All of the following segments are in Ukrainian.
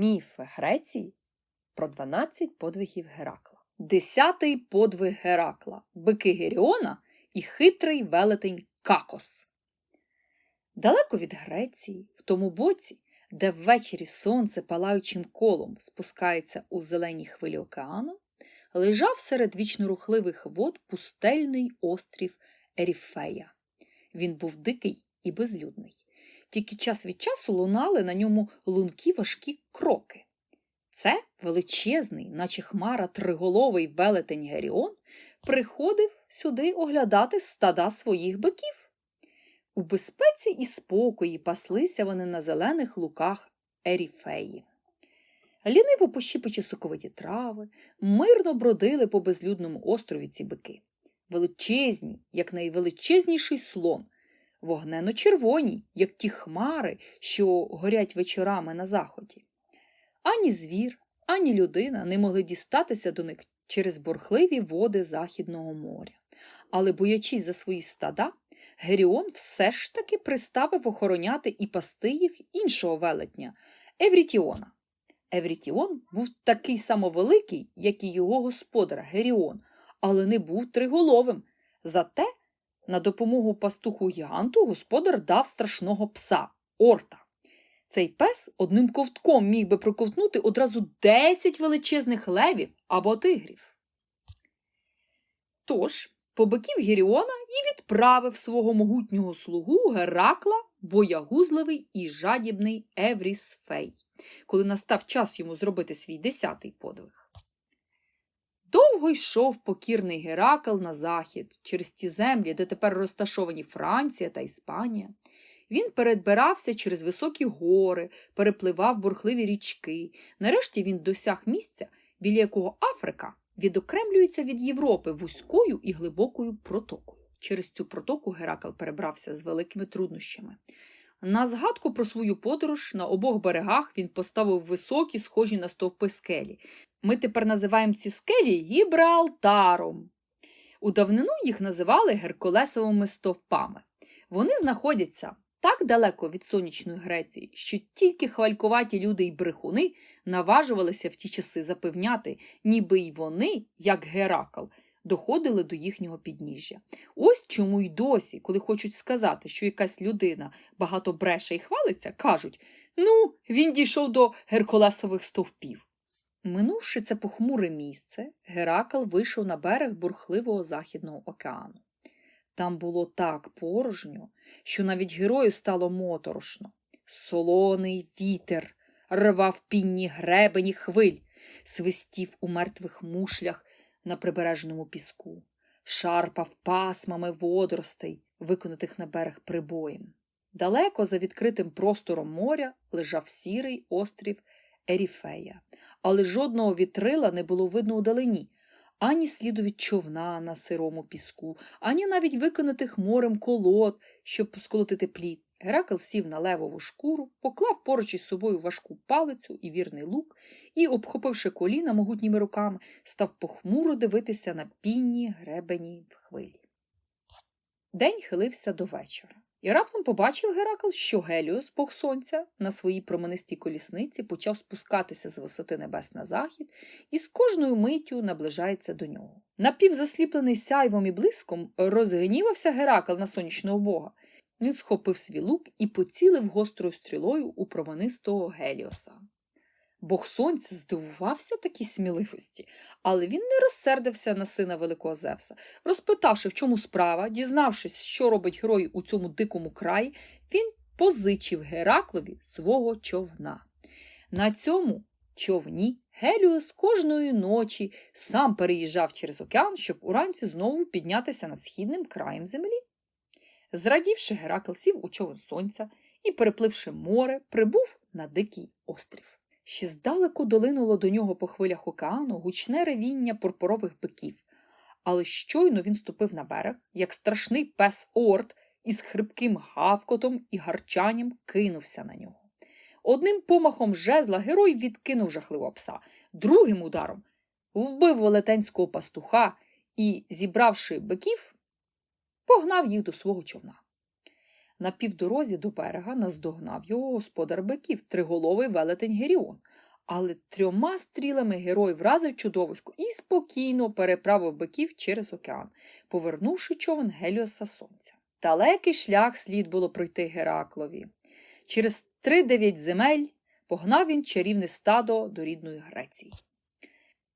Міф Греції про 12 подвигів Геракла. Десятий подвиг Геракла бики Геріона і хитрий велетень Какос. Далеко від Греції, в тому боці, де ввечері сонце палаючим колом спускається у зелені хвилі океану, лежав серед вічнорухливих вод пустельний острів Еріфея. Він був дикий і безлюдний. Тільки час від часу лунали на ньому лункі важкі кроки. Це величезний, наче хмара триголовий велетень Геріон, приходив сюди оглядати стада своїх биків. У безпеці і спокої паслися вони на зелених луках Еріфеї. Ліниво пощіпичі соковиті трави, мирно бродили по безлюдному острові ці бики. Величезні, як найвеличезніший слон, вогнено-червоні, як ті хмари, що горять вечорами на заході. Ані звір, ані людина не могли дістатися до них через борхливі води Західного моря. Але, боячись за свої стада, Геріон все ж таки приставив охороняти і пасти їх іншого велетня Еврітіона. Еврітіон був такий самовеликий, як і його господар Геріон, але не був триголовим. Зате на допомогу пастуху гіганту господар дав страшного пса Орта. Цей пес одним ковтком міг би проковтнути одразу 10 величезних левів або тигрів. Тож, побиків Геріона і відправив свого могутнього слугу Геракла, боягузливий і жадібний Еврісфей, коли настав час йому зробити свій десятий подвиг. Довго йшов покірний Геракл на захід через ті землі, де тепер розташовані Франція та Іспанія. Він передбирався через високі гори, перепливав бурхливі річки. Нарешті він досяг місця, біля якого Африка відокремлюється від Європи вузькою і глибокою протокою. Через цю протоку Геракл перебрався з великими труднощами. На згадку про свою подорож на обох берегах він поставив високі, схожі на стовпи скелі. Ми тепер називаємо ці скелі Гібралтаром. У давнину їх називали Геркулесовими стовпами. Вони знаходяться так далеко від сонячної Греції, що тільки хвалькуваті люди й брехуни наважувалися в ті часи запевняти, ніби й вони, як Геракл, доходили до їхнього підніжжя. Ось чому й досі, коли хочуть сказати, що якась людина багато бреше і хвалиться, кажуть ну, він дійшов до Геркулесових стовпів. Минувши це похмуре місце, Геракл вийшов на берег бурхливого Західного океану. Там було так порожньо, що навіть герою стало моторошно. Солоний вітер рвав пінні гребені хвиль, свистів у мертвих мушлях на прибережному піску, шарпав пасмами водоростей, виконатих на берег прибоєм. Далеко за відкритим простором моря лежав сірий острів Еріфея, але жодного вітрила не було видно удалині, ані сліду від човна на сирому піску, ані навіть виконатих морем колод, щоб сколотити плід. Геракл сів на левову шкуру, поклав поруч із собою важку палицю і вірний лук і, обхопивши коліна могутніми руками, став похмуро дивитися на пінні гребені в хвилі. День хилився до вечора. І раптом побачив Геракл, що Геліос, бог сонця, на своїй променистій колісниці почав спускатися з висоти небес на захід і з кожною миттю наближається до нього. Напівзасліплений сяйвом і блиском розгнівався Геракл на сонячного бога. Він схопив свій лук і поцілив гострою стрілою у променистого Геліоса. Бог сонця здивувався такій сміливості, але він не розсердився на сина Великого Зевса. Розпитавши, в чому справа, дізнавшись, що робить герой у цьому дикому краї, він позичив Гераклові свого човна. На цьому човні Геліос кожної ночі сам переїжджав через океан, щоб уранці знову піднятися над східним краєм землі. Зрадівши, Геракл сів у човен сонця і, перепливши море, прибув на дикий острів. Ще здалеку долинуло до нього по хвилях океану гучне ревіння пурпурових биків, але щойно він ступив на берег, як страшний пес Орд із хрипким гавкотом і гарчанням кинувся на нього. Одним помахом жезла герой відкинув жахливого пса, другим ударом вбив велетенського пастуха і, зібравши биків, погнав їх до свого човна. На півдорозі до берега наздогнав його господар биків, триголовий велетень Геріон, Але трьома стрілами герой вразив чудовисько і спокійно переправив биків через океан, повернувши човен Геліоса Сонця. Далекий шлях слід було пройти Гераклові. Через три дев'ять земель погнав він чарівне стадо до рідної Греції.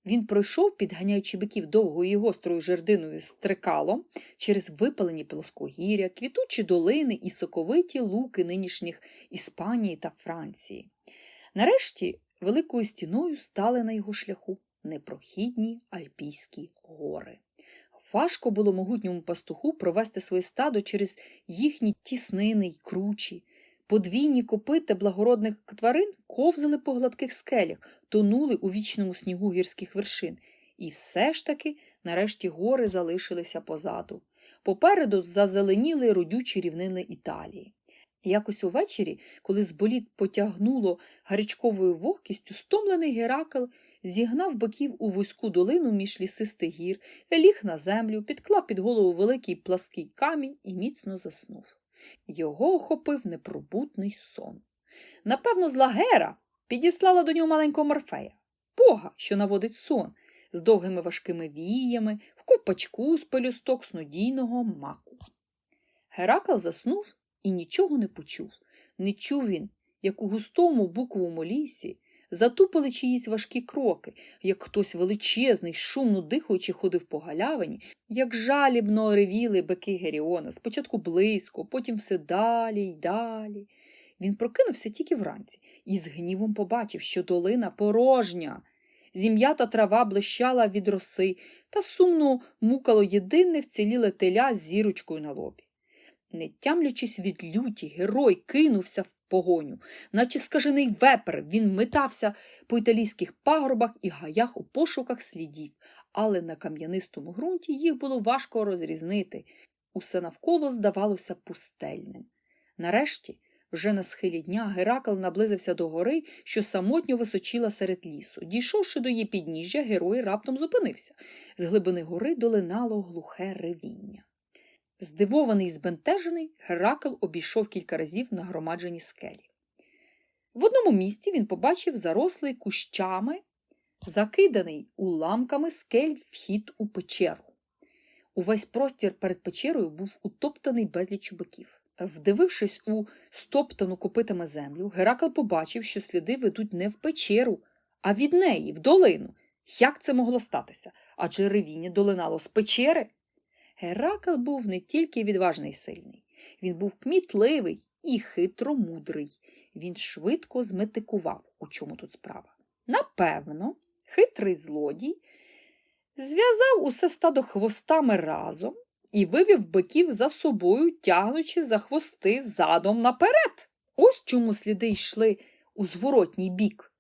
Він пройшов, підганяючи биків довгою і гострою жердиною з трикалом, через випалені плоскогір'я, квітучі долини і соковиті луки нинішніх Іспанії та Франції. Нарешті великою стіною стали на його шляху непрохідні Альпійські гори. Важко було могутньому пастуху провести своє стадо через їхні тіснини й кручі. Подвійні копита благородних тварин ковзали по гладких скелях, тонули у вічному снігу гірських вершин. І все ж таки, нарешті, гори залишилися позаду. Попереду зазеленіли родючі рівнини Італії. Якось увечері, коли з боліт потягнуло гарячковою вогкістю, стомлений Геракл зігнав боків у вузьку долину між лісистих гір, ліг на землю, підклав під голову великий плаский камінь і міцно заснув. Його охопив непробутний сон. Напевно, зла Гера підіслала до нього маленького Морфея, бога, що наводить сон, з довгими важкими віями, в ковпачку з пелюсток снодійного маку. Геракл заснув і нічого не почув. Не чув він, як у густому буковому лісі затупили чиїсь важкі кроки, як хтось величезний, шумно дихаючи, ходив по галявині, як жалібно ревіли бики Геріона, спочатку близько, потім все далі й далі. Він прокинувся тільки вранці і з гнівом побачив, що долина порожня. Зім'ята трава блищала від роси та сумно мукало єдине вціліле теля з зірочкою на лобі. Не тямлячись від люті, герой кинувся в погоню, наче скажений вепер, він метався по італійських пагорбах і гаях у пошуках слідів, але на кам'янистому ґрунті їх було важко розрізнити. Усе навколо здавалося пустельним. Нарешті, вже на схилі дня, Геракл наблизився до гори, що самотньо височила серед лісу. Дійшовши до її підніжжя, герой раптом зупинився. З глибини гори долинало глухе ревіння. Здивований і збентежений, Геракл обійшов кілька разів нагромаджені скелі. В одному місці він побачив зарослий кущами, закиданий уламками скель вхід у печеру. Увесь простір перед печерою був утоптаний безліч биків. Вдивившись у стоптану копитами землю, Геракл побачив, що сліди ведуть не в печеру, а від неї, в долину. Як це могло статися? Адже ревіння долинало з печери. Геракл був не тільки відважний і сильний, він був кмітливий і хитромудрий. Він швидко зметикував, у чому тут справа. Напевно, хитрий злодій зв'язав усе стадо хвостами разом і вивів биків за собою, тягнучи за хвости задом наперед. Ось чому сліди йшли у зворотній бік.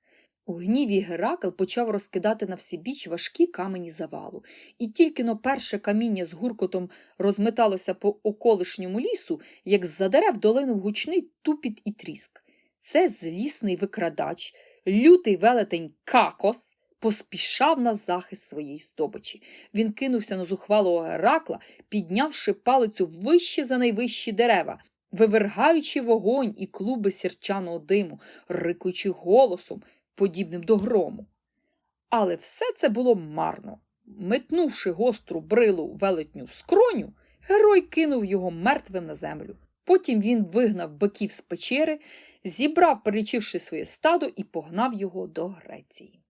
У гніві Геракл почав розкидати на всі біч важкі камені завалу, і тільки но перше каміння з гуркотом розметалося по околишньому лісу, як з-за дерев долинув гучний тупіт і тріск. Це злісний викрадач, лютий велетень Какос поспішав на захист своєї здобичі. Він кинувся на зухвалого Геракла, піднявши палицю вище за найвищі дерева, вивергаючи вогонь і клуби сірчаного диму, рикуючи голосом, подібним до грому. Але все це було марно. Метнувши гостру брилу велетню в скроню, герой кинув його мертвим на землю. Потім він вигнав биків з печери, зібрав, перелічивши своє стадо, і погнав його до Греції.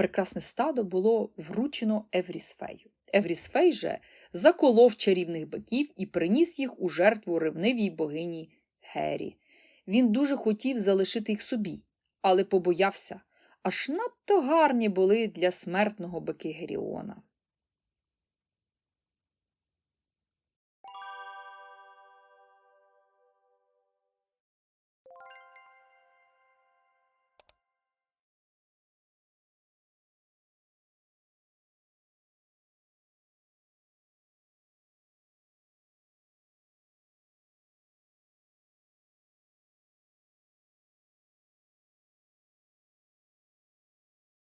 Прекрасне стадо було вручено Еврісфею. Еврісфей же заколов чарівних биків і приніс їх у жертву ревнивій богині Гері. Він дуже хотів залишити їх собі, але побоявся, аж надто гарні були для смертного бики Геріона.